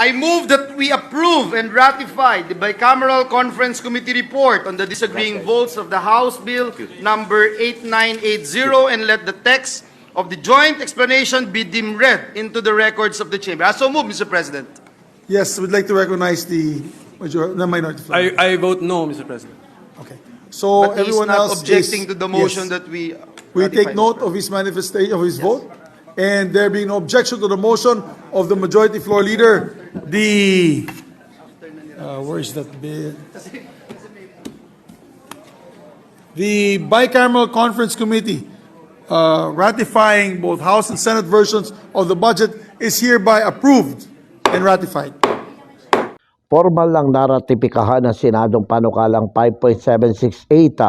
I move that we approve and ratify the bicameral conference committee report on the disagreeing votes of the House Bill number 8980 and let the text of the joint explanation be deemed read into the records of the chamber. I so move, Mr. President. Yes, we'd like to recognize the major, the minority floor. I, I vote no, Mr. President. Okay. So But he's everyone not else objecting is- to the motion yes. that we. We ratify, take note Mr. of his manifestation, of his vote, and there being no objection to the motion of the majority floor leader, the, uh, where is that bill? The bicameral conference committee uh, ratifying both House and Senate versions of the budget is hereby approved and ratified. Formal lang naratipikahan ng Senadong panukalang 5.768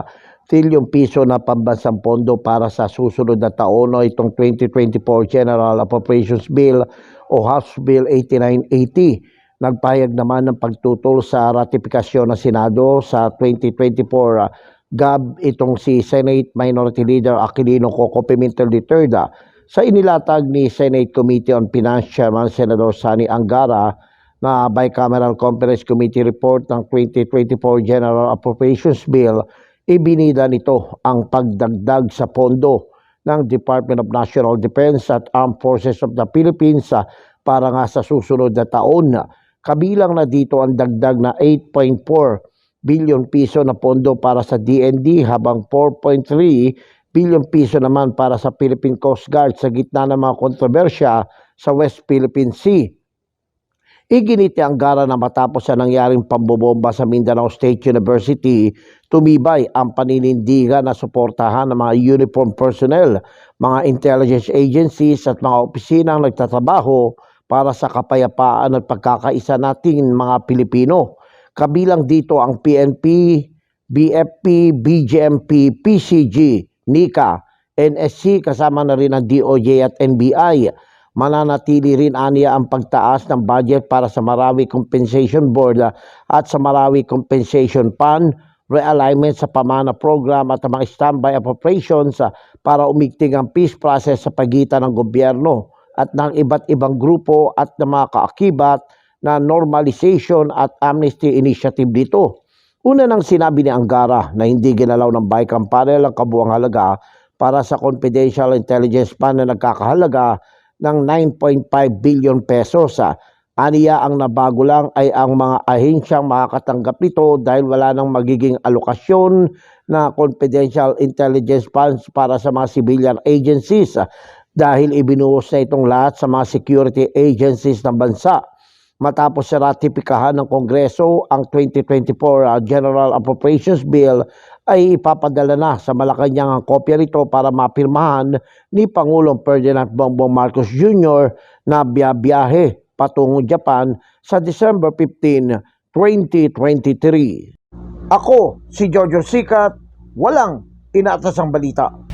trilyong piso na pambansang pondo para sa susunod na taon o itong 2024 General Appropriations Bill o House Bill 8980. Nagpahayag naman ng pagtutol sa ratifikasyon ng Senado sa 2024 uh, GAB itong si Senate Minority Leader Aquilino Coco Pimentel III sa inilatag ni Senate Committee on Finance Chairman Senator Sani Angara na Bicameral Conference Committee report ng 2024 General Appropriations Bill, ibinida nito ang pagdagdag sa pondo ng Department of National Defense at Armed Forces of the Philippines para nga sa susunod na taon. Kabilang na dito ang dagdag na 8.4 billion piso na pondo para sa DND habang 4.3 billion piso naman para sa Philippine Coast Guard sa gitna ng mga kontrobersya sa West Philippine Sea. Iginiti ang gara na matapos sa nangyaring pambobomba sa Mindanao State University, tumibay ang paninindigan na suportahan ng mga uniform personnel, mga intelligence agencies at mga opisinang nagtatrabaho para sa kapayapaan at pagkakaisa nating mga Pilipino. Kabilang dito ang PNP, BFP, BGMP, PCG, NICA, NSC kasama na rin ang DOJ at NBI. Mananatili rin aniya ang pagtaas ng budget para sa Marawi Compensation Board ah, at sa Marawi Compensation Fund, realignment sa pamana program at mga standby appropriations ah, para umigting ang peace process sa pagitan ng gobyerno at ng iba't ibang grupo at ng mga kaakibat na normalization at amnesty initiative dito. Una nang sinabi ni Angara na hindi ginalaw ng BICAM panel ang kabuang halaga para sa confidential intelligence fund na nagkakahalaga ng 9.5 billion pesos. ah. Aniya ang nabago lang ay ang mga ahensyang makakatanggap nito dahil wala nang magiging alokasyon na confidential intelligence funds para sa mga civilian agencies ah, dahil ibinuhos na itong lahat sa mga security agencies ng bansa. Matapos sa ratipikahan ng Kongreso, ang 2024 uh, General Appropriations Bill ay ipapadala na sa Malacanang ang kopya nito para mapirmahan ni Pangulong Ferdinand Bongbong Marcos Jr. na biyabiyahe patungong Japan sa December 15, 2023. Ako, si Jojo Sikat, walang inaatasang balita.